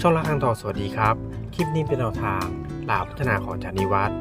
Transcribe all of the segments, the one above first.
ช่องละครังทองสวัสดีครับ คลิปนี้เป็นแนวทางลาวพัฒนาของจานิวัฒน์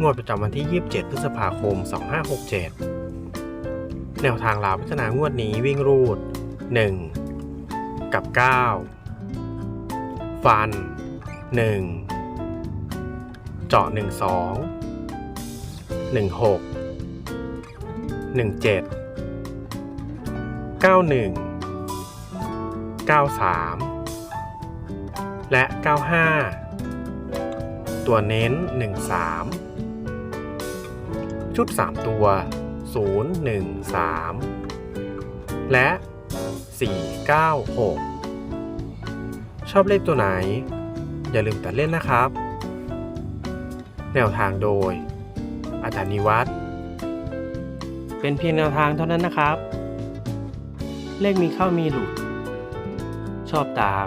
งวดประจำวันที่ 27 พฤษภาคม 2567 แนวทางลาวพัฒนางวดนี้วิ่งรูด 1 กับ 9 ฟัน 1 เจาะ 1 2 1 6 1 7 91 93 และ 95 ตัวเน้น 13 ชุด 3 ตัว 0 1 3 และ 4 9 6 ชอบเลขตัวไหน อย่าลืมตัดเล่นนะครับ แนวทางโดย อาจารย์นิวัฒน์เป็นเพียงแนวทางเท่านั้นนะครับ เลขมีเข้ามีหลุด ชอบตาม